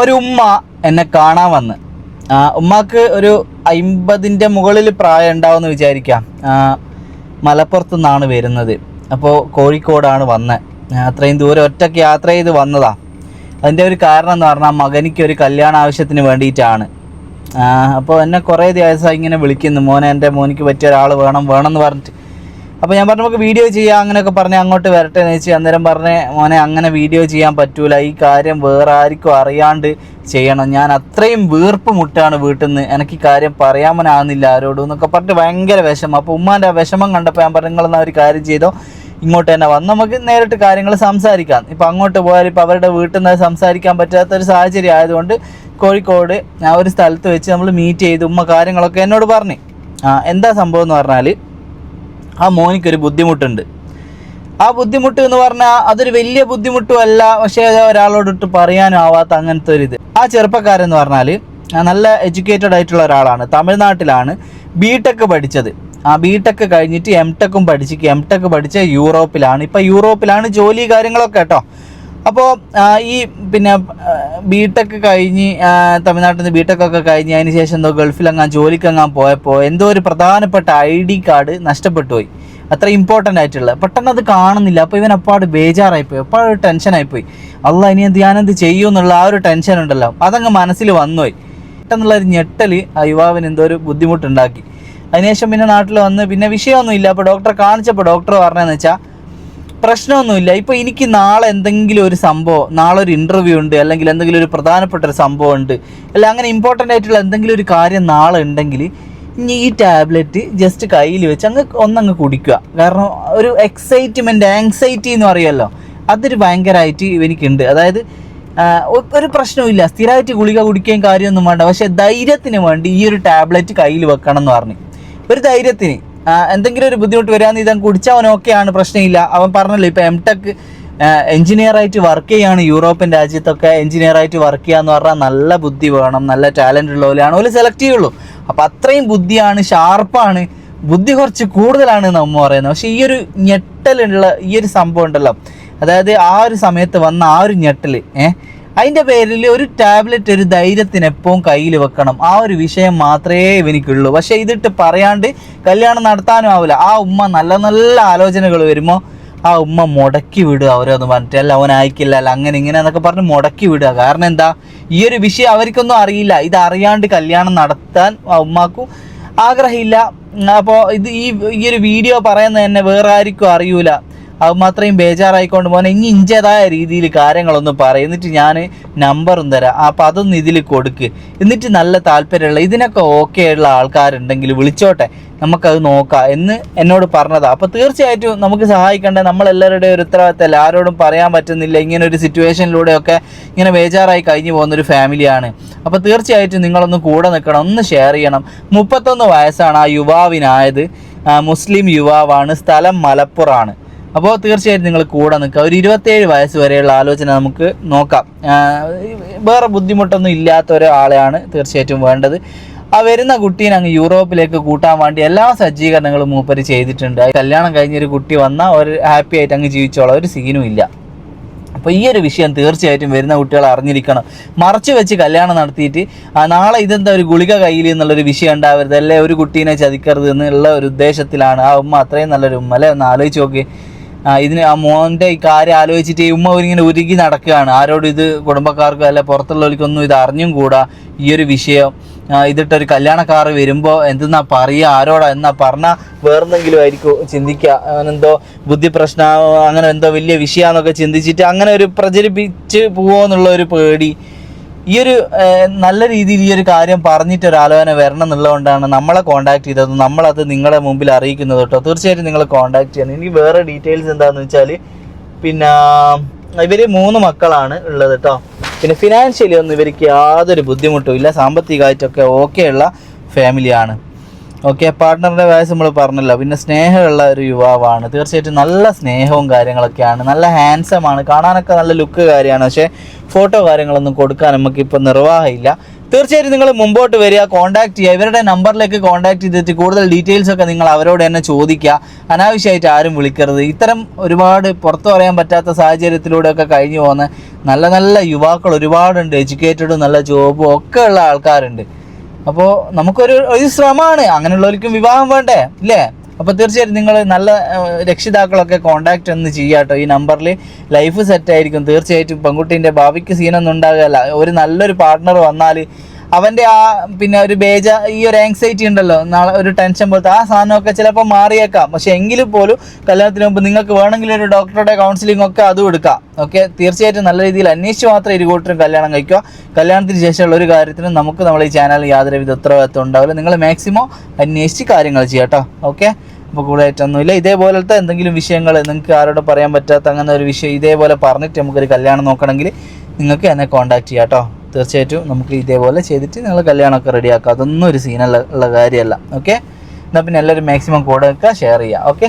ഒരു ഉമ്മ എന്നെ കാണാൻ വന്ന്. ഉമ്മാക്ക് ഒരു അമ്പതിന്റെ മുകളിൽ പ്രായം ഉണ്ടാവുമെന്ന് വിചാരിക്കാം. മലപ്പുറത്തു നിന്നാണ് വരുന്നത്. അപ്പോൾ കോഴിക്കോടാണ് വന്നത് അത്രയും ദൂരം ഒറ്റയ്ക്ക് യാത്ര ചെയ്ത് വന്നതാ. അതിന്റെ ഒരു കാരണം എന്ന് പറഞ്ഞാൽ മകനിക്ക് ഒരു കല്യാണ ആവശ്യത്തിന് വേണ്ടിയിട്ടാണ്. അപ്പോൾ എന്നെ കുറേ ദിവസമായി ഇങ്ങനെ വിളിക്കുന്നു. മോനെ എന്റെ മോനിക്ക് പറ്റിയ ഒരാൾ വേണം വേണം എന്ന് പറഞ്ഞിട്ട്. അപ്പോൾ ഞാൻ പറഞ്ഞു നമുക്ക് വീഡിയോ ചെയ്യാം അങ്ങനെയൊക്കെ പറഞ്ഞ് അങ്ങോട്ട് വരട്ടെ എന്ന് അന്നേരം പറഞ്ഞ് മോനെ അങ്ങനെ വീഡിയോ ചെയ്യാൻ പറ്റൂല. ഈ കാര്യം വേറെ ആർക്കും അറിയാണ്ട് ചെയ്യണം. ഞാൻ അത്രയും വീർപ്പ് മുട്ടാണ് വീട്ടിൽ നിന്ന്. എനിക്ക് ഈ കാര്യം പറയാമനാകുന്നില്ല ആരോടും എന്നൊക്കെ പറഞ്ഞിട്ട് ഭയങ്കര വിഷമം. അപ്പോൾ ഉമ്മാന്റെ ആ വിഷമം കണ്ടപ്പോൾ ഞാൻ പറഞ്ഞു നിങ്ങളെന്നാ ഒരു കാര്യം ചെയ്തോ. ഇങ്ങോട്ട് തന്നെ വന്ന് നമുക്ക് നേരിട്ട് കാര്യങ്ങൾ സംസാരിക്കാം. ഇപ്പം അങ്ങോട്ട് പോയാൽ ഇപ്പം അവരുടെ വീട്ടിൽ നിന്ന് സംസാരിക്കാൻ പറ്റാത്ത ഒരു സാഹചര്യം ആയതുകൊണ്ട് കോഴിക്കോട് ആ ഒരു സ്ഥലത്ത് വെച്ച് നമ്മൾ മീറ്റ് ചെയ്ത് ഉമ്മ കാര്യങ്ങളൊക്കെ എന്നോട് പറഞ്ഞു. ആ എന്താ സംഭവം എന്ന് പറഞ്ഞാൽ ആ മോനിക്കൊരു ബുദ്ധിമുട്ടുണ്ട്. ആ ബുദ്ധിമുട്ട് എന്ന് പറഞ്ഞാൽ അതൊരു വലിയ ബുദ്ധിമുട്ടും അല്ല പക്ഷേ അത് ഒരാളോടിട്ട് പറയാനും ആവാത്ത അങ്ങനത്തെ ഒരു ഇത്. ആ ചെറുപ്പക്കാരൻ എന്ന് പറഞ്ഞാൽ നല്ല എഡ്യൂക്കേറ്റഡ് ആയിട്ടുള്ള ഒരാളാണ്. തമിഴ്നാട്ടിലാണ് ബി ടെക് പഠിച്ചത്. ആ ബി ടെക് കഴിഞ്ഞിട്ട് എം ടെക്കും പഠിച്ച് എം ടെക് പഠിച്ച യൂറോപ്പിലാണ്. ഇപ്പം യൂറോപ്പിലാണ് ജോലി കാര്യങ്ങളൊക്കെ കേട്ടോ. അപ്പോൾ ഈ പിന്നെ ബി ടെക് കഴിഞ്ഞ് തമിഴ്നാട്ടിൽ നിന്ന് ബി ടെക് ഒക്കെ കഴിഞ്ഞ് അതിന് ശേഷം എന്തോ ഗൾഫിലെങ്ങാൻ ജോലിക്കെങ്ങാൻ പോയപ്പോൾ എന്തോ ഒരു പ്രധാനപ്പെട്ട ഐ ഡി കാർഡ് നഷ്ടപ്പെട്ടു പോയി അത്ര ഇമ്പോർട്ടന്റ് ആയിട്ടുള്ള. പെട്ടെന്ന് അത് കാണുന്നില്ല. അപ്പോൾ ഇവൻ അപ്പാട് ബേജാറായിപ്പോയി. അപ്പാട് ടെൻഷനായിപ്പോയി. അല്ല ഇനി എന്ത് ഞാനെന്ത് ചെയ്യൂ എന്നുള്ള ആ ഒരു ടെൻഷൻ ഉണ്ടല്ലോ. അതങ്ങ് മനസ്സിൽ വന്നുപോയി. പെട്ടെന്നുള്ള ഒരു ഞെട്ടൽ ആ യുവാവിന് എന്തോ ഒരു ബുദ്ധിമുട്ടുണ്ടാക്കി. അതിനുശേഷം പിന്നെ നാട്ടിൽ വന്ന് പിന്നെ വിഷയമൊന്നുമില്ല. അപ്പോൾ ഡോക്ടറെ കാണിച്ചപ്പോൾ ഡോക്ടർ പറഞ്ഞതെന്ന് വെച്ചാൽ പ്രശ്നമൊന്നുമില്ല. ഇപ്പൊ എനിക്ക് നാളെ എന്തെങ്കിലും ഒരു സംഭവം നാളെ ഒരു ഇന്റർവ്യൂ ഉണ്ട് അല്ലെങ്കിൽ എന്തെങ്കിലും ഒരു പ്രധാനപ്പെട്ട ഒരു സംഭവം ഉണ്ട് അല്ല അങ്ങനെ ഇമ്പോർട്ടന്റ് ആയിട്ടുള്ള എന്തെങ്കിലും ഒരു കാര്യം നാളെ ഉണ്ടെങ്കിൽ ഈ ടാബ്ലറ്റ് ജസ്റ്റ് കയ്യിൽ വെച്ച് അങ്ങ് ഒന്നങ്ങ് കുടിക്കുക. കാരണം ഒരു എക്സൈറ്റ്മെന്റ് ആങ്സൈറ്റി എന്ന് പറയുമല്ലോ അതൊരു ഭയങ്കരമായിട്ട് എനിക്കുണ്ട്. അതായത് ഒരു പ്രശ്നവുമില്ല. സ്ഥിരമായിട്ട് ഗുളിക കുടിക്കുകയും കാര്യമൊന്നും വേണ്ട. പക്ഷെ ധൈര്യത്തിന് വേണ്ടി ഈ ഒരു ടാബ്ലറ്റ് കയ്യിൽ വെക്കണം എന്ന് പറഞ്ഞു. ഒരു ധൈര്യത്തിന്. എന്തെങ്കിലും ഒരു ബുദ്ധിമുട്ട് വരാന്ന് ഇതങ്ങ് കുടിച്ചാൽ അവൻ ഓക്കെയാണ് പ്രശ്നമില്ല. അവൻ പറഞ്ഞല്ലോ ഇപ്പം എം ടെക് എഞ്ചിനീയർ ആയിട്ട് വർക്ക് ചെയ്യാണ് യൂറോപ്യൻ രാജ്യത്തൊക്കെ. എഞ്ചിനീയർ ആയിട്ട് വർക്ക് ചെയ്യാന്ന് പറഞ്ഞാൽ നല്ല ബുദ്ധി വേണം നല്ല ടാലന്റ് ഉള്ളവരാണ് ഓൽ സെലക്ട് ചെയ്യുള്ളൂ. അപ്പം അത്രയും ബുദ്ധിയാണ് ഷാർപ്പാണ് ബുദ്ധി കുറച്ച് കൂടുതലാണ് നമ്മ പറയുന്നത്. പക്ഷേ ഈ ഒരു ഞെട്ടലുള്ള ഈ ഒരു സംഭവം ഉണ്ടല്ലോ. അതായത് ആ ഒരു സമയത്ത് വന്ന ആ ഒരു ഞെട്ടൽ ഏഹ് അതിന്റെ പേരിൽ ഒരു ടാബ്ലറ്റ് ഒരു ധൈര്യത്തിന് എപ്പോഴും കയ്യിൽ വെക്കണം. ആ ഒരു വിഷയം മാത്രമേ ഇവനിക്കുള്ളൂ പക്ഷേ ഇതിട്ട് പറയാണ്ട് കല്യാണം നടത്താനും ആവില്ല ആ ഉമ്മ നല്ല നല്ല ആലോചനകൾ വരുമോ ആ ഉമ്മ മുടക്കി വിടുക അവരൊന്ന് പറഞ്ഞിട്ട്. അല്ല അവൻ അയക്കില്ല അല്ല അങ്ങനെ ഇങ്ങനെ എന്നൊക്കെ പറഞ്ഞ് മുടക്കി വിടുക. കാരണം എന്താ? ഈ ഒരു വിഷയം അവർക്കൊന്നും അറിയില്ല. ഇത് അറിയാണ്ട് കല്യാണം നടത്താൻ ആ ഉമ്മാക്കും ആഗ്രഹമില്ല. അപ്പോൾ ഇത് ഈ ഈ ഒരു വീഡിയോ പറയുന്നത് തന്നെ വേറെ ആർക്കും അറിയൂല. അത് മാത്രയും ബേജാറായിക്കൊണ്ട് പോകാൻ ഇനി ഇഞ്ചേതായ രീതിയിൽ കാര്യങ്ങളൊന്ന് പറയും. എന്നിട്ട് ഞാൻ നമ്പറും തരാം. അപ്പം അതൊന്ന് ഇതിൽ കൊടുക്ക്. എന്നിട്ട് നല്ല താല്പര്യമുള്ള ഇതിനൊക്കെ ഓക്കെ ഉള്ള ആൾക്കാരുണ്ടെങ്കിൽ വിളിച്ചോട്ടെ. നമുക്കത് നോക്കാം. എന്ന് എന്നോട് പറഞ്ഞതാണ് അപ്പോൾ തീർച്ചയായിട്ടും നമുക്ക് സഹായിക്കേണ്ട? നമ്മളെല്ലാവരുടെയും ഒരു ഉത്തരവാദിത്തമല്ല? ആരോടും പറയാൻ പറ്റുന്നില്ല. ഇങ്ങനെ ഒരു സിറ്റുവേഷനിലൂടെയൊക്കെ ഇങ്ങനെ ബേജാറായി കഴിഞ്ഞു പോകുന്നൊരു ഫാമിലിയാണ് അപ്പോൾ തീർച്ചയായിട്ടും നിങ്ങളൊന്ന് കൂടെ നിൽക്കണം. ഒന്ന് ഷെയർ ചെയ്യണം. മുപ്പത്തൊന്ന് വയസ്സാണ് ആ യുവാവിനായത്. മുസ്ലിം യുവാവാണ്. സ്ഥലം മലപ്പുറമാണ് അപ്പോൾ തീർച്ചയായിട്ടും നിങ്ങൾ കൂടെ നിൽക്കുക. ഒരു ഇരുപത്തേഴ് വയസ്സ് വരെയുള്ള ആലോചന നമുക്ക് നോക്കാം. വേറെ ബുദ്ധിമുട്ടൊന്നും ഇല്ലാത്ത ഒരാളെയാണ് തീർച്ചയായിട്ടും വേണ്ടത്. ആ വരുന്ന കുട്ടീനെ അങ്ങ് യൂറോപ്പിലേക്ക് കൂട്ടാൻ വേണ്ടി എല്ലാ സജ്ജീകരണങ്ങളും മൂപ്പര് ചെയ്തിട്ടുണ്ട്. കല്യാണം കഴിഞ്ഞൊരു കുട്ടി വന്നാൽ ഒരു ഹാപ്പി ആയിട്ട് അങ്ങ് ജീവിച്ചോളാം. ഒരു സീനും ഇല്ല. അപ്പോൾ ഈ ഒരു വിഷയം തീർച്ചയായിട്ടും വരുന്ന കുട്ടികൾ അറിഞ്ഞിരിക്കണം. മറച്ചു വെച്ച് കല്യാണം നടത്തിയിട്ട് നാളെ ഇതെന്താ ഒരു ഗുളിക കയ്യിൽ എന്നുള്ളൊരു വിഷയം ഉണ്ടാവരുത്. അല്ലേ? ഒരു കുട്ടീനെ ചതിക്കരുത് എന്നുള്ള ഒരു ഉദ്ദേശത്തിലാണ് ആ ഉമ്മ അത്രയും നല്ലൊരു ഉമ്മ അല്ലേ? ഒന്ന് ആലോചിച്ച് നോക്കി ഇതിന് ആ മോന്റെ ഈ കാര്യം ആലോചിച്ചിട്ട് ഉമ്മ ഇങ്ങനെ ഒരുങ്ങി നടക്കുകയാണ്. ആരോടും ഇത് കുടുംബക്കാർക്കും അല്ലെ പുറത്തുള്ളവർക്കൊന്നും ഇത് അറിഞ്ഞും കൂടാ. ഈ ഒരു വിഷയം ഇതിട്ടൊരു കല്യാണക്കാർ വരുമ്പോൾ എന്തെന്നാ പറയുക ആരോടാ എന്നാ പറഞ്ഞാൽ വേറെന്തെങ്കിലും ആയിരിക്കും ചിന്തിക്കുക. അവനെന്തോ ബുദ്ധി പ്രശ്ന അങ്ങനെ എന്തോ വലിയ വിഷയമാണെന്നൊക്കെ ചിന്തിച്ചിട്ട് അങ്ങനെ ഒരു പ്രചരിപ്പിച്ച് പോവോ എന്നുള്ള ഒരു പേടി. ഈ ഒരു നല്ല രീതിയിൽ ഈ ഒരു കാര്യം പറഞ്ഞിട്ട് ഒരു ആലോചന വരണം എന്നുള്ളതുകൊണ്ടാണ് നമ്മളെ കോൺടാക്ട് ചെയ്തത്. നമ്മളത് നിങ്ങളെ മുമ്പിൽ അറിയിക്കുന്നത് കേട്ടോ. തീർച്ചയായിട്ടും നിങ്ങൾ കോൺടാക്ട് ചെയ്യണം. എനിക്ക് വേറെ ഡീറ്റെയിൽസ് എന്താണെന്ന് വെച്ചാൽ പിന്നെ ഇവർ മൂന്ന് മക്കളാണ് ഉള്ളത് കേട്ടോ. പിന്നെ ഫിനാൻഷ്യലി ഒന്നും ഇവർക്ക് യാതൊരു ബുദ്ധിമുട്ടും ഇല്ല. സാമ്പത്തികമായിട്ടൊക്കെ ഓക്കെ ഉള്ള ഫാമിലിയാണ് ഓക്കെ പാർട്ട്ണറിന്റെ വയസ്സ് നമ്മൾ പറഞ്ഞല്ലോ പിന്നെ സ്നേഹമുള്ള ഒരു യുവാവാണ്. തീർച്ചയായിട്ടും നല്ല സ്നേഹവും കാര്യങ്ങളൊക്കെയാണ്. നല്ല ഹാൻസം ആണ്. കാണാനൊക്കെ നല്ല ലുക്ക് കാര്യമാണ്. പക്ഷേ ഫോട്ടോ കാര്യങ്ങളൊന്നും കൊടുക്കാൻ നമുക്ക് നമുക്കിപ്പോൾ നിർവാഹമില്ല. തീർച്ചയായിട്ടും നിങ്ങൾ മുമ്പോട്ട് വരിക കോൺടാക്ട് ചെയ്യുക. ഇവരുടെ നമ്പറിലേക്ക് കോൺടാക്ട് ചെയ്തിട്ട് കൂടുതൽ ഡീറ്റെയിൽസ് ഒക്കെ നിങ്ങൾ അവരോട് തന്നെ ചോദിക്കുക. അനാവശ്യമായിട്ട് ആരും വിളിക്കരുത്. ഇത്തരം ഒരുപാട് പുറത്തു പറയാൻ പറ്റാത്ത സാഹചര്യത്തിലൂടെ ഒക്കെ കഴിഞ്ഞു പോകുന്ന നല്ല നല്ല യുവാക്കൾ ഒരുപാടുണ്ട്. എഡ്യൂക്കേറ്റഡും നല്ല ജോബും ഒക്കെ ഉള്ള ആൾക്കാരുണ്ട്. അപ്പോൾ നമുക്കൊരു ഒരു ശ്രമമാണ്. അങ്ങനെയുള്ളവർക്കും വിവാഹം വേണ്ടേ? ഇല്ലേ? അപ്പോൾ തീർച്ചയായിട്ടും നിങ്ങൾ നല്ല രക്ഷിതാക്കളൊക്കെ കോണ്ടാക്ട് ഒന്ന് ചെയ്യാട്ടോ ഈ നമ്പറിൽ ലൈഫ് സെറ്റ് ആയിരിക്കും. തീർച്ചയായിട്ടും പെൺകുട്ടീന്റെ ഭാവിക്ക് സീനൊന്നും ഉണ്ടാകുകയല്ല ഒരു നല്ലൊരു പാർട്ട്ണർ വന്നാൽ അവന്റെ ആ പിന്നെ ഒരു ബേജ ഈ ഒരു ആങ്സൈറ്റി ഉണ്ടല്ലോ നാളെ ഒരു ടെൻഷൻ പോലത്തെ ആ സാധനമൊക്കെ ചിലപ്പോൾ മാറിയേക്കാം. പക്ഷെ എങ്കിലും പോലും കല്യാണത്തിന് മുമ്പ് നിങ്ങൾക്ക് വേണമെങ്കിൽ ഒരു ഡോക്ടറുടെ കൗൺസിലിംഗ് ഒക്കെ അതും എടുക്കാം. ഓക്കെ തീർച്ചയായിട്ടും നല്ല രീതിയിൽ അന്വേഷിച്ച് മാത്രം ഇരു കൂട്ടരും കല്യാണം കഴിക്കുക. കല്യാണത്തിന് ശേഷമുള്ള ഒരു കാര്യത്തിനും നമുക്ക് നമ്മൾ ഈ ചാനലിൽ യാതൊരുവിധ ഉത്തരവാദിത്വം ഉണ്ടാവില്ല. നിങ്ങൾ മാക്സിമം അന്വേഷിച്ച് കാര്യങ്ങൾ ചെയ്യാം കേട്ടോ. ഓക്കെ അപ്പോൾ കൂടുതലായിട്ടൊന്നുമില്ല. ഇതേപോലത്തെ എന്തെങ്കിലും വിഷയങ്ങൾ നിങ്ങൾക്ക് ആരോട് പറയാൻ പറ്റാത്ത അങ്ങനെ ഒരു വിഷയം ഇതേപോലെ പറഞ്ഞിട്ട് നമുക്കൊരു കല്യാണം നോക്കണമെങ്കിൽ നിങ്ങൾക്ക് എന്നെ കോൺടാക്ട് ചെയ്യാം കേട്ടോ. തീർച്ചയായിട്ടും നമുക്ക് ഇതേപോലെ ചെയ്തിട്ട് നിങ്ങൾ കല്യാണമൊക്കെ റെഡിയാക്കുക അതൊന്നും ഒരു സീനല്ല ഉള്ള കാര്യമല്ല. ഓക്കെ എന്നാൽ പിന്നെ എല്ലാവരും മാക്സിമം കൂടെ വെക്കുക ഷെയർ ചെയ്യുക. ഓക്കെ